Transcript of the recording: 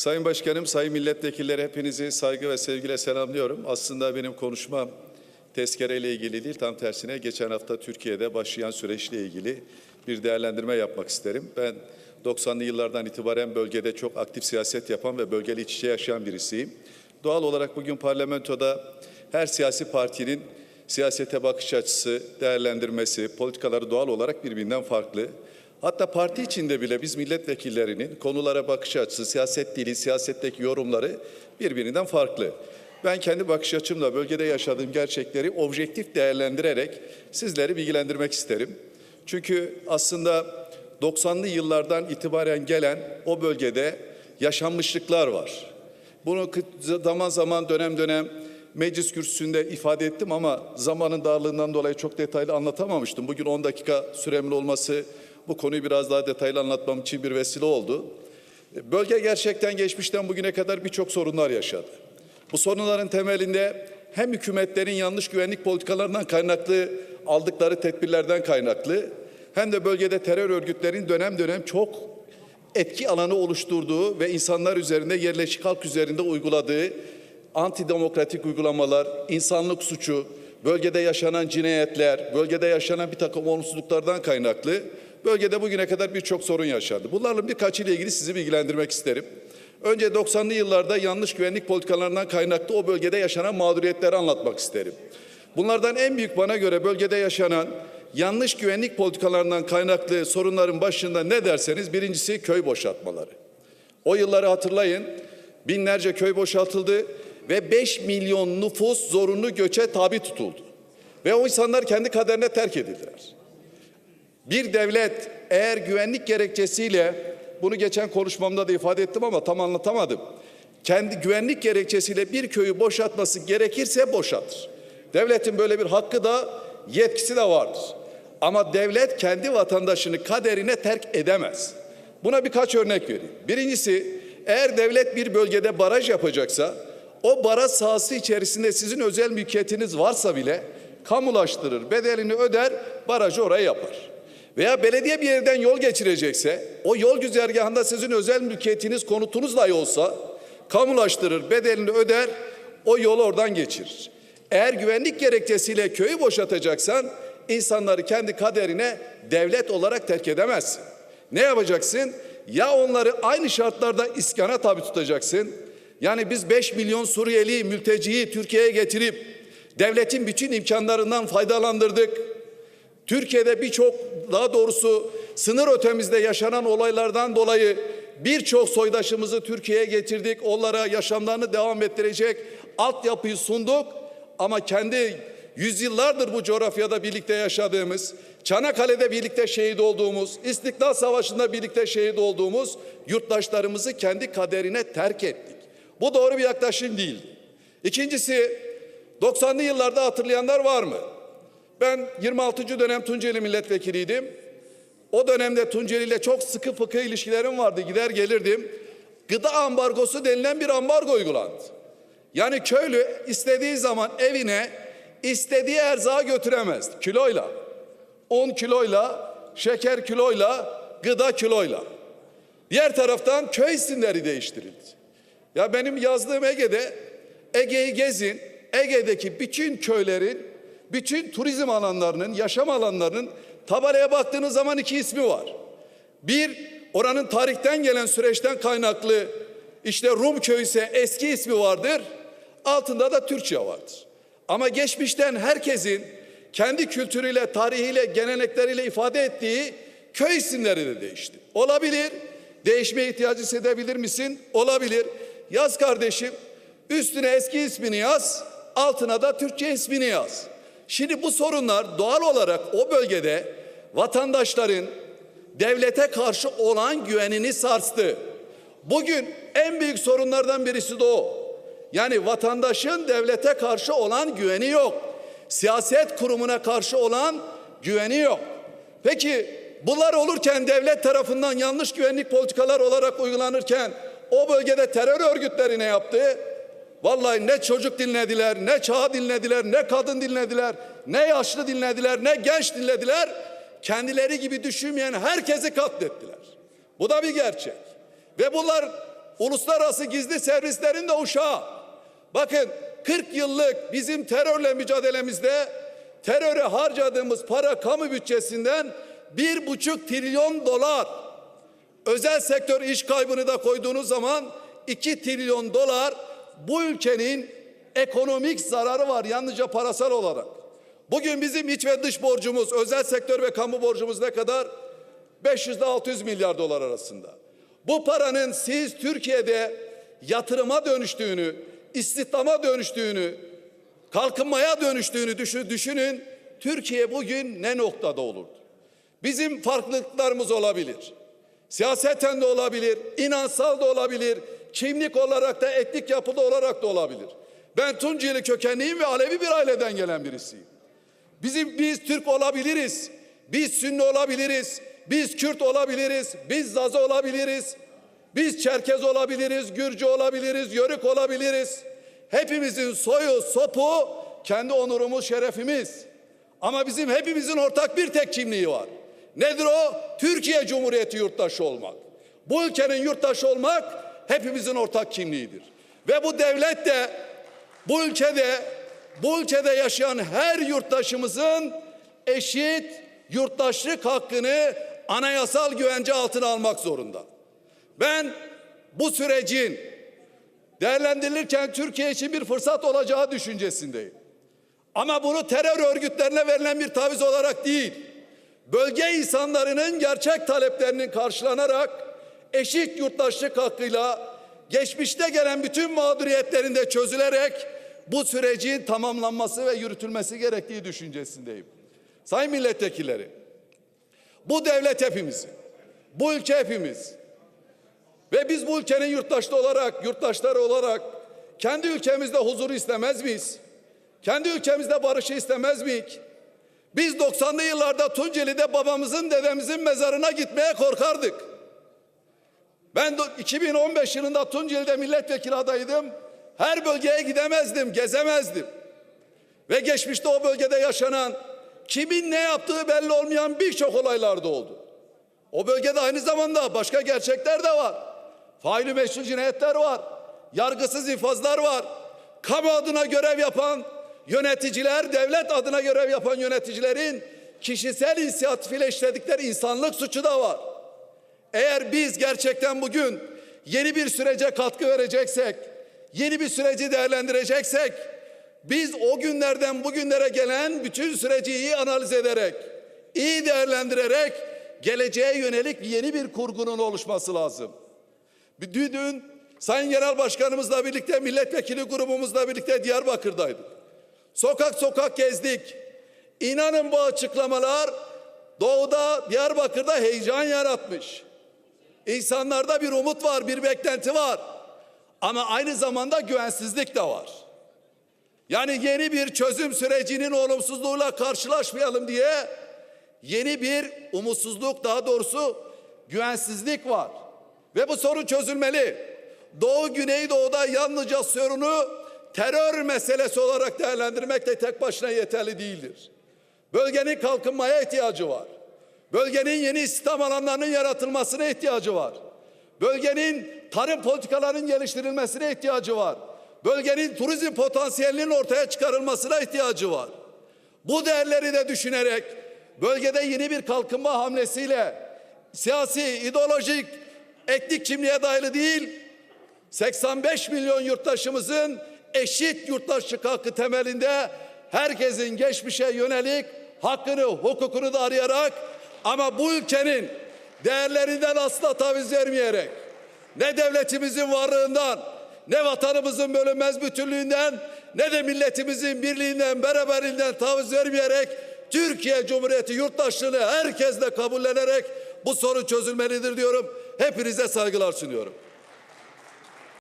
Sayın Başkanım, Sayın Milletvekilleri hepinizi saygı ve sevgiyle selamlıyorum. Aslında benim konuşmam tezkereyle ilgili değil, tam tersine geçen hafta Türkiye'de başlayan süreçle ilgili bir değerlendirme yapmak isterim. Ben 90'lı yıllardan itibaren bölgede çok aktif siyaset yapan ve bölgeli iç içe yaşayan birisiyim. Doğal olarak bugün parlamentoda her siyasi partinin siyasete bakış açısı, değerlendirmesi, politikaları doğal olarak birbirinden farklı. Hatta parti içinde bile biz milletvekillerinin konulara bakış açısı, siyaset dili, siyasetteki yorumları birbirinden farklı. Ben kendi bakış açımla bölgede yaşadığım gerçekleri objektif değerlendirerek sizleri bilgilendirmek isterim. Çünkü aslında 90'lı yıllardan itibaren gelen o bölgede yaşanmışlıklar var. Bunu zaman zaman dönem dönem meclis kürsüsünde ifade ettim ama zamanın darlığından dolayı çok detaylı anlatamamıştım. Bugün 10 dakika süremin olması bu konuyu biraz daha detaylı anlatmam için bir vesile oldu. Bölge gerçekten geçmişten bugüne kadar birçok sorunlar yaşadı. Bu sorunların temelinde hem hükümetlerin yanlış güvenlik politikalarından kaynaklı aldıkları tedbirlerden kaynaklı hem de bölgede terör örgütlerin dönem dönem çok etki alanı oluşturduğu ve insanlar üzerinde yerleşik halk üzerinde uyguladığı antidemokratik uygulamalar, insanlık suçu, bölgede yaşanan cinayetler, bölgede yaşanan bir takım olumsuzluklardan kaynaklı bölgede bugüne kadar birçok sorun yaşandı. Bunlarla birkaç ile ilgili sizi bilgilendirmek isterim. Önce 90'lı yıllarda yanlış güvenlik politikalarından kaynaklı o bölgede yaşanan mağduriyetleri anlatmak isterim. Bunlardan en büyük bana göre bölgede yaşanan yanlış güvenlik politikalarından kaynaklı sorunların başında ne derseniz birincisi köy boşaltmaları. O yılları hatırlayın. Binlerce köy boşaltıldı ve 5 milyon nüfus zorunlu göçe tabi tutuldu. Ve o insanlar kendi kaderine terk edildiler. Bir devlet eğer güvenlik gerekçesiyle bunu geçen konuşmamda da ifade ettim ama tam anlatamadım. Kendi güvenlik gerekçesiyle bir köyü boşaltması gerekirse boşaltır. Devletin böyle bir hakkı da yetkisi de vardır. Ama devlet kendi vatandaşını kaderine terk edemez. Buna birkaç örnek vereyim. Birincisi eğer devlet bir bölgede baraj yapacaksa o baraj sahası içerisinde sizin özel mülkiyetiniz varsa bile kamulaştırır, bedelini öder, barajı oraya yapar. Veya belediye bir yerden yol geçirecekse o yol güzergahında sizin özel mülkiyetiniz, konutunuz dahi olsa kamulaştırır, bedelini öder, o yolu oradan geçirir. Eğer güvenlik gerekçesiyle köyü boşatacaksan insanları kendi kaderine devlet olarak terk edemezsin. Ne yapacaksın? Ya onları aynı şartlarda iskana tabi tutacaksın. Yani biz 5 milyon Suriyeli mülteciyi Türkiye'ye getirip devletin bütün imkanlarından faydalandırdık. Türkiye'de birçok daha doğrusu sınır ötemizde yaşanan olaylardan dolayı birçok soydaşımızı Türkiye'ye getirdik. Onlara yaşamlarını devam ettirecek altyapıyı sunduk. Ama kendi yüzyıllardır bu coğrafyada birlikte yaşadığımız, Çanakkale'de birlikte şehit olduğumuz, İstiklal Savaşı'nda birlikte şehit olduğumuz yurttaşlarımızı kendi kaderine terk ettik. Bu doğru bir yaklaşım değil. İkincisi 90'lı yıllarda hatırlayanlar var mı? Ben 26. dönem Tunceli milletvekiliydim. O dönemde Tunceli ile çok sıkı fıkıh ilişkilerim vardı. Gider gelirdim. Gıda ambargosu denilen bir ambargo uygulandı. Yani köylü istediği zaman evine istediği erzağı götüremez. Kiloyla, un kiloyla, şeker kiloyla, gıda kiloyla. Diğer taraftan köy isimleri değiştirildi. Ya benim yazdığım Ege'de Ege'yi gezin, Ege'deki bütün köylerin, bütün turizm alanlarının, yaşam alanlarının tabelaya baktığınız zaman iki ismi var. Bir, oranın tarihten gelen süreçten kaynaklı işte Rum köyü ise eski ismi vardır. Altında da Türkçe vardır. Ama geçmişten herkesin kendi kültürüyle, tarihiyle, gelenekleriyle ifade ettiği köy isimleri de değişti. Olabilir. Değişmeye ihtiyacı hissedebilir misin? Olabilir. Yaz kardeşim. Üstüne eski ismini yaz. Altına da Türkçe ismini yaz. Şimdi bu sorunlar doğal olarak o bölgede vatandaşların devlete karşı olan güvenini sarstı. Bugün en büyük sorunlardan birisi de o. Yani vatandaşın devlete karşı olan güveni yok. Siyaset kurumuna karşı olan güveni yok. Peki bunlar olurken devlet tarafından yanlış güvenlik politikalar olarak uygulanırken o bölgede terör örgütleri ne yaptı? Vallahi ne çocuk dinlediler, ne çağ dinlediler, ne kadın dinlediler, ne yaşlı dinlediler, ne genç dinlediler. Kendileri gibi düşünmeyen herkesi katlettiler. Bu da bir gerçek. Ve bunlar uluslararası gizli servislerin de uşağı. Bakın 40 yıllık bizim terörle mücadelemizde teröre harcadığımız para kamu bütçesinden bir buçuk trilyon dolar. Özel sektör iş kaybını da koyduğunuz zaman 2 trilyon dolar bu ülkenin ekonomik zararı var yalnızca parasal olarak. Bugün bizim iç ve dış borcumuz, özel sektör ve kamu borcumuz ne kadar? 500 ile 600 milyar dolar arasında. Bu paranın siz Türkiye'de yatırıma dönüştüğünü, istihdama dönüştüğünü, kalkınmaya dönüştüğünü düşün- düşünün. Türkiye bugün ne noktada olurdu? Bizim farklılıklarımız olabilir. Siyaseten de olabilir, inansal da olabilir, kimlik olarak da etnik yapıda olarak da olabilir. Ben Tunceli kökenliyim ve Alevi bir aileden gelen birisiyim. Bizim biz Türk olabiliriz. Biz Sünni olabiliriz. Biz Kürt olabiliriz. Biz Zaza olabiliriz. Biz Çerkez olabiliriz, Gürcü olabiliriz, Yörük olabiliriz. Hepimizin soyu, sopu kendi onurumuz, şerefimiz. Ama bizim hepimizin ortak bir tek kimliği var. Nedir o? Türkiye Cumhuriyeti yurttaşı olmak. Bu ülkenin yurttaşı olmak hepimizin ortak kimliğidir. Ve bu devlet de bu ülkede bu ülkede yaşayan her yurttaşımızın eşit yurttaşlık hakkını anayasal güvence altına almak zorunda. Ben bu sürecin değerlendirilirken Türkiye için bir fırsat olacağı düşüncesindeyim. Ama bunu terör örgütlerine verilen bir taviz olarak değil, bölge insanlarının gerçek taleplerinin karşılanarak eşit yurttaşlık hakkıyla geçmişte gelen bütün mağduriyetlerin de çözülerek bu sürecin tamamlanması ve yürütülmesi gerektiği düşüncesindeyim. Sayın milletvekilleri, bu devlet hepimizin, bu ülke hepimiz ve biz bu ülkenin yurttaşları olarak, yurttaşları olarak kendi ülkemizde huzuru istemez miyiz? Kendi ülkemizde barışı istemez miyiz? Biz 90'lı yıllarda Tunceli'de babamızın, dedemizin mezarına gitmeye korkardık. Ben de 2015 yılında Tunceli'de milletvekili adaydım. Her bölgeye gidemezdim, gezemezdim. Ve geçmişte o bölgede yaşanan kimin ne yaptığı belli olmayan birçok olaylar da oldu. O bölgede aynı zamanda başka gerçekler de var. Faili meşru cinayetler var. Yargısız infazlar var. Kamu adına görev yapan yöneticiler, devlet adına görev yapan yöneticilerin kişisel inisiyatifiyle işledikleri insanlık suçu da var. Eğer biz gerçekten bugün yeni bir sürece katkı vereceksek, yeni bir süreci değerlendireceksek, biz o günlerden bugünlere gelen bütün süreci iyi analiz ederek, iyi değerlendirerek geleceğe yönelik yeni bir kurgunun oluşması lazım. Dün, Sayın Genel Başkanımızla birlikte milletvekili grubumuzla birlikte Diyarbakır'daydık. Sokak sokak gezdik. İnanın bu açıklamalar doğuda Diyarbakır'da heyecan yaratmış. İnsanlarda bir umut var, bir beklenti var. Ama aynı zamanda güvensizlik de var. Yani yeni bir çözüm sürecinin olumsuzluğuyla karşılaşmayalım diye yeni bir umutsuzluk daha doğrusu güvensizlik var. Ve bu sorun çözülmeli. Doğu Güneydoğu'da yalnızca sorunu terör meselesi olarak değerlendirmek de tek başına yeterli değildir. Bölgenin kalkınmaya ihtiyacı var. Bölgenin yeni istihdam alanlarının yaratılmasına ihtiyacı var. Bölgenin tarım politikalarının geliştirilmesine ihtiyacı var. Bölgenin turizm potansiyelinin ortaya çıkarılmasına ihtiyacı var. Bu değerleri de düşünerek bölgede yeni bir kalkınma hamlesiyle siyasi, ideolojik, etnik kimliğe dayalı değil, 85 milyon yurttaşımızın eşit yurttaşlık hakkı temelinde herkesin geçmişe yönelik hakkını, hukukunu da arayarak ama bu ülkenin değerlerinden asla taviz vermeyerek ne devletimizin varlığından ne vatanımızın bölünmez bütünlüğünden ne de milletimizin birliğinden beraberliğinden taviz vermeyerek Türkiye Cumhuriyeti yurttaşlığını herkesle kabullenerek bu sorun çözülmelidir diyorum. Hepinize saygılar sunuyorum.